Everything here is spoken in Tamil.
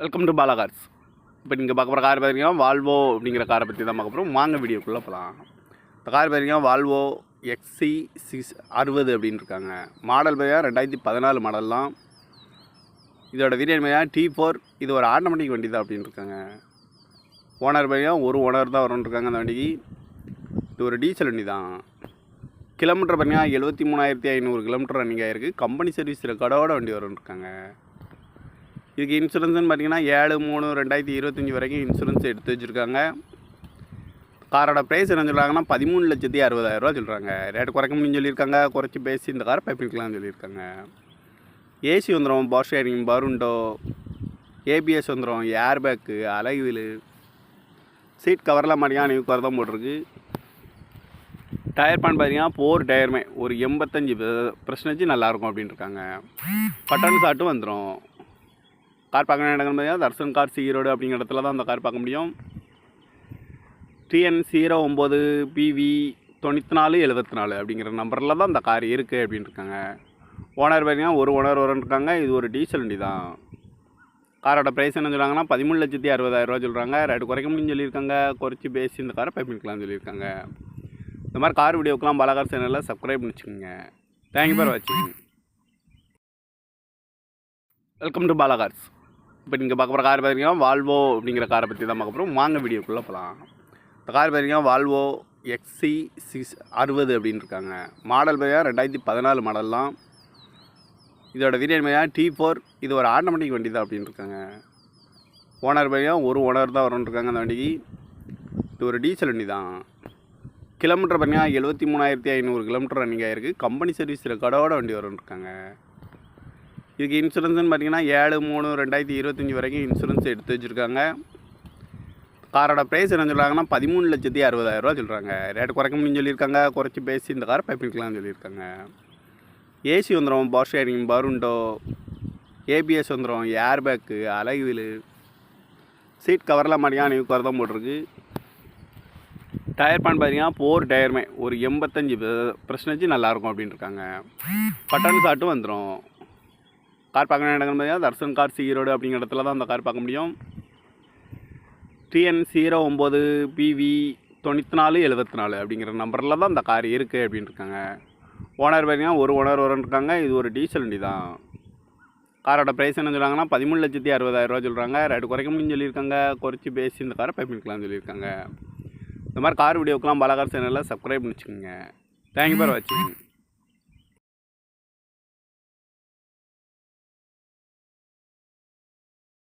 வெல்கம் டு பாலா கார்ஸ் இப்போ நீங்கள் பார்க்க போகிற கார் பார்த்தீங்கன்னா வால்வோ அப்படிங்கிற காரை பற்றி தான் பார்க்க போகிறோம் வாங்க வீடியோக்குள்ளே போகலாம் இந்த கார் பார்த்தீங்கன்னா வால்வோ எக்ஸி சிக்ஸ் அறுபது அப்படின்னு இருக்காங்க. மாடல் பார்த்தீங்கன்னா ரெண்டாயிரத்தி பதினாலு மாடல்லாம் இதோட வீரியன் பார்த்தீங்கன்னா டி ஃபோர் இது ஒரு ஆட்டோமேட்டிக் வண்டி தான் அப்படின்னு இருக்காங்க. ஓனர் பார்த்தீங்கன்னா ஒரு ஓனர் தான் வரும்னு இருக்காங்க அந்த வண்டிக்கு. இது ஒரு டீசல் வண்டி தான் கிலோமீட்டர் பார்த்தீங்கன்னா எழுபத்தி மூணாயிரத்தி ஐநூறு கிலோமீட்டர் ரன்னிங் ஆகிருக்கு கம்பெனி சர்வீஸ் ரெக்கார்டோட வண்டி வரும்னு இருக்காங்க. இதுக்கு இன்சூரன்ஸ்னு பார்த்தீங்கன்னா ஏழு மூணு ரெண்டாயிரத்தி இருபத்தஞ்சி வரைக்கும் இன்சூரன்ஸ் எடுத்து வச்சுருக்காங்க. காரோட ப்ரைஸ் என்ன சொல்கிறாங்கன்னா பதிமூணு லட்சத்தி அறுபதாயிரரூவா சொல்கிறாங்க ரேட் குறைக்க முடியும்னு சொல்லியிருக்காங்க. குறைச்சி பேசி இந்த காரை பைப்பிக்கலாம்னு சொல்லியிருக்காங்க. ஏசி வந்துடும் பவர் ஷேரிங் பருண்டோ ஏபிஎஸ் வந்துடும் ஏர் பேக்கு அலகுவில் சீட் கவர்லாம் மாட்டிங்கன்னா நியூ கவர் தான் போட்டிருக்கு. டயர் பான் பார்த்தீங்கன்னா ஃபோர் டயருமே ஒரு எண்பத்தஞ்சு பர்சன்டேஜ் நல்லாயிருக்கும் அப்படின்னு இருக்காங்க. பட்டன் சாட்டும் வந்துடும் கார் பார்க்க இடங்கள் பார்த்தீங்கன்னா தர்சன் கார் ஈரோடு அப்படிங்கிற இடத்துல தான் அந்த கார் பார்க்க முடியும். டிஎன் ஜீரோ ஒம்பது பிவி தொண்ணூற்றி நாலு எழுபத்தி நாலு அப்படிங்கிற நம்பரில் தான் அந்த கார் இருக்குது அப்படின்னு இருக்காங்க. ஓனர் பார்த்தீங்கன்னா ஒரு ஓனர் வரும்னு இருக்காங்க. இது ஒரு டீசல் வண்டி தான். காரோட ப்ரைஸ் என்ன சொல்கிறாங்கன்னா பதிமூணு லட்சத்தி அறுபதாயிரரூவா சொல்கிறாங்க ரேட்டு குறைக்க முடியும்னு சொல்லியிருக்காங்க. குறைச்சி பேசி இந்த காரை பயன்படுத்தலாம்னு சொல்லியிருக்காங்க. இந்த மாதிரி கார் வீடியோக்கெலாம் பலகார் சேனலில் சப்ஸ்கிரைப் பண்ணி வச்சுக்கோங்க. தேங்க்யூ ஃபார் வாட்சிங் வெல்கம் டு பாலகார்ஸ் இப்போ நீங்கள் பார்க்க போகிற கார் பார்த்தீங்கன்னா வால்வோ அப்படிங்கிற காரை பற்றி தான் பார்க்க போகிறோம் வாங்க வீடியோக்குள்ளே போகலாம் இந்த கார் பார்த்தீங்கன்னா வால்வோ எக்ஸி சிக்ஸ் அறுபது அப்படின்னு இருக்காங்க. மாடல் பார்த்தீங்கன்னா ரெண்டாயிரத்தி பதினாலு மாடல்லாம் இதோட வீரியன் பார்த்தீங்கன்னா டி ஃபோர் இது ஒரு ஆட்டோமேட்டிக் வண்டி தான் அப்படின்னு இருக்காங்க. ஓனர் பார்த்தீங்கன்னா ஒரு ஓனர் தான் வரும்னு இருக்காங்க அந்த வண்டிக்கு. இது ஒரு டீசல் வண்டி தான் கிலோமீட்டர் பார்த்தீங்கன்னா எழுபத்தி மூணாயிரத்தி ஐநூறு கிலோமீட்டர் ரன்னிங் ஆகிருக்கு கம்பெனி சர்வீஸ் ரெக்கார்டோட வண்டி வரும்னு இருக்காங்க. இதுக்கு இன்சூரன்ஸ்னு பார்த்தீங்கன்னா ஏழு மூணு ரெண்டாயிரத்தி இருபத்தஞ்சி வரைக்கும் இன்சூரன்ஸ் எடுத்து வச்சுருக்காங்க. காரோட ப்ரைஸ் என்ன சொல்கிறாங்கன்னா பதிமூணு லட்சத்தி அறுபதாயிரரூவா சொல்கிறாங்க ரேட் குறைக்க முடியும்னு சொல்லியிருக்காங்க. குறைச்சி பேசி இந்த காரை பைப்பிக்கலாம்னு சொல்லியிருக்காங்க. ஏசி வந்துடும் பவர் ஷேரிங் பருண்டோ ஏபிஎஸ் வந்துடும் ஏர் பேக்கு அலகுவில் சீட் கவர்லாம் மாட்டிங்கன்னா நியூ கவர் தான் போட்டிருக்கு. டயர் பான் பார்த்தீங்கன்னா ஃபோர் டயருமே ஒரு எண்பத்தஞ்சு பர்சன்டேஜ் நல்லாயிருக்கும் அப்படின்னு இருக்காங்க. பட்டன் சாட்டும் வந்துடும் கார் பார்க்க இடங்கள் பார்த்தீங்கன்னா தர்சன் கார் ஈரோடு அப்படிங்கிற இடத்துல தான் அந்த கார் பார்க்க முடியும். டிஎன் ஜீரோ ஒம்பது பிவி தொண்ணூற்றி நாலு எழுபத்தி நாலு அப்படிங்கிற நம்பரில் தான் அந்த கார் இருக்குது அப்படின்னு இருக்காங்க. ஓனர் பார்த்தீங்கன்னா ஒரு ஓனர் வரும்னு இருக்காங்க. இது ஒரு டீசல் வண்டி தான். காரோட ப்ரைஸ் என்ன சொல்கிறாங்கன்னா பதிமூணு லட்சத்தி அறுபதாயிரரூவா சொல்கிறாங்க ரேட்டு குறைக்க முடியும்னு சொல்லியிருக்காங்க. குறைச்சி பேசி இந்த காரை பயன்படுத்தலாம்னு சொல்லியிருக்காங்க. இந்த மாதிரி கார் வீடியோக்கெலாம் பலகார் சேனலில் சப்ஸ்கிரைப் பண்ணி வச்சுக்கோங்க தேங்க்யூ ஃபார் வாட்சிங்